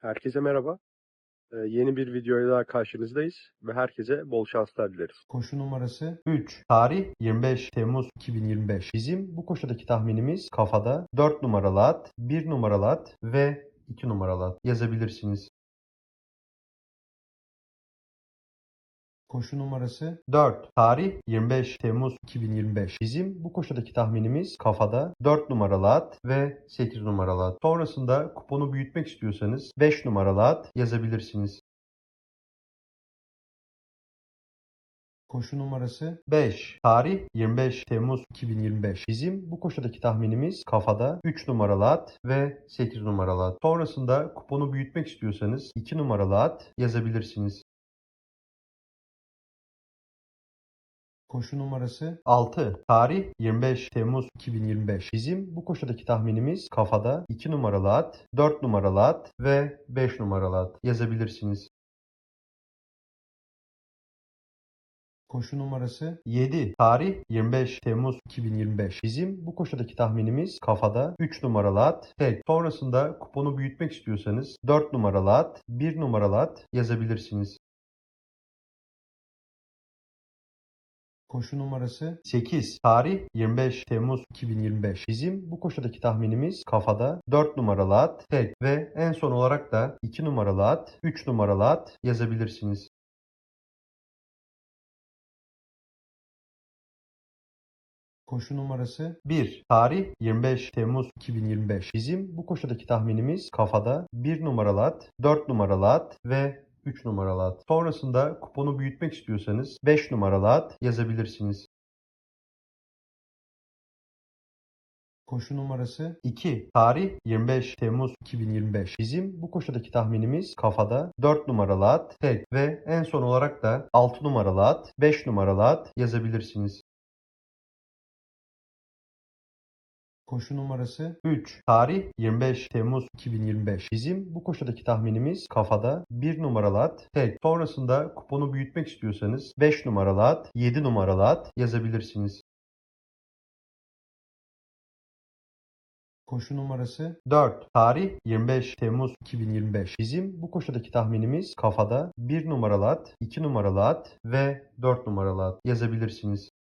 Herkese merhaba. Ee, yeni bir videoyla daha karşınızdayız ve herkese bol şanslar dileriz. Koşu numarası 3. Tarih 25 Temmuz 2025. Bizim bu koşudaki tahminimiz kafada 4 numaralı at, 1 numaralı at ve 2 numaralı at yazabilirsiniz. Koşu numarası 4. Tarih 25 Temmuz 2025. Bizim bu koşudaki tahminimiz kafada 4 numaralı at ve 8 numaralı at. Sonrasında kuponu büyütmek istiyorsanız 5 numaralı at yazabilirsiniz. Koşu numarası 5. Tarih 25 Temmuz 2025. Bizim bu koşudaki tahminimiz kafada 3 numaralı at ve 8 numaralı at. Sonrasında kuponu büyütmek istiyorsanız 2 numaralı at yazabilirsiniz. Koşu numarası 6. Tarih 25 Temmuz 2025. Bizim bu koşudaki tahminimiz kafada 2 numaralı at, 4 numaralı at ve 5 numaralı at yazabilirsiniz. Koşu numarası 7. Tarih 25 Temmuz 2025. Bizim bu koşudaki tahminimiz kafada 3 numaralı at, tek. Sonrasında kuponu büyütmek istiyorsanız 4 numaralı at, 1 numaralı at yazabilirsiniz. Koşu numarası 8. Tarih 25 Temmuz 2025. Bizim bu koşudaki tahminimiz kafada 4 numaralı at, tek ve en son olarak da 2 numaralı at, 3 numaralı at yazabilirsiniz. Koşu numarası 1. Tarih 25 Temmuz 2025. Bizim bu koşudaki tahminimiz kafada 1 numaralı at, 4 numaralı at ve 3 numaralı at. Sonrasında kuponu büyütmek istiyorsanız 5 numaralı at yazabilirsiniz. Koşu numarası 2. Tarih 25 Temmuz 2025. Bizim bu koşudaki tahminimiz kafada 4 numaralı at, tek ve en son olarak da 6 numaralı at, 5 numaralı at yazabilirsiniz. Koşu numarası 3. Tarih 25 Temmuz 2025. Bizim bu koşudaki tahminimiz kafada 1 numaralı at, tek. Sonrasında kuponu büyütmek istiyorsanız 5 numaralı at, 7 numaralı at yazabilirsiniz. Koşu numarası 4. Tarih 25 Temmuz 2025. Bizim bu koşudaki tahminimiz kafada 1 numaralı at, 2 numaralı at ve 4 numaralı at yazabilirsiniz.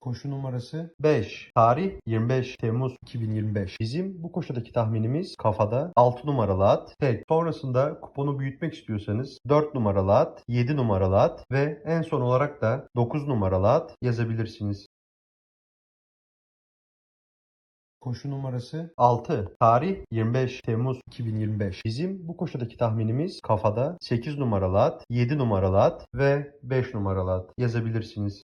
Koşu numarası 5. Tarih 25 Temmuz 2025. Bizim bu koşudaki tahminimiz kafada 6 numaralı at, tek. Sonrasında kuponu büyütmek istiyorsanız 4 numaralı at, 7 numaralı at ve en son olarak da 9 numaralı at yazabilirsiniz. Koşu numarası 6. Tarih 25 Temmuz 2025. Bizim bu koşudaki tahminimiz kafada 8 numaralı at, 7 numaralı at ve 5 numaralı at yazabilirsiniz.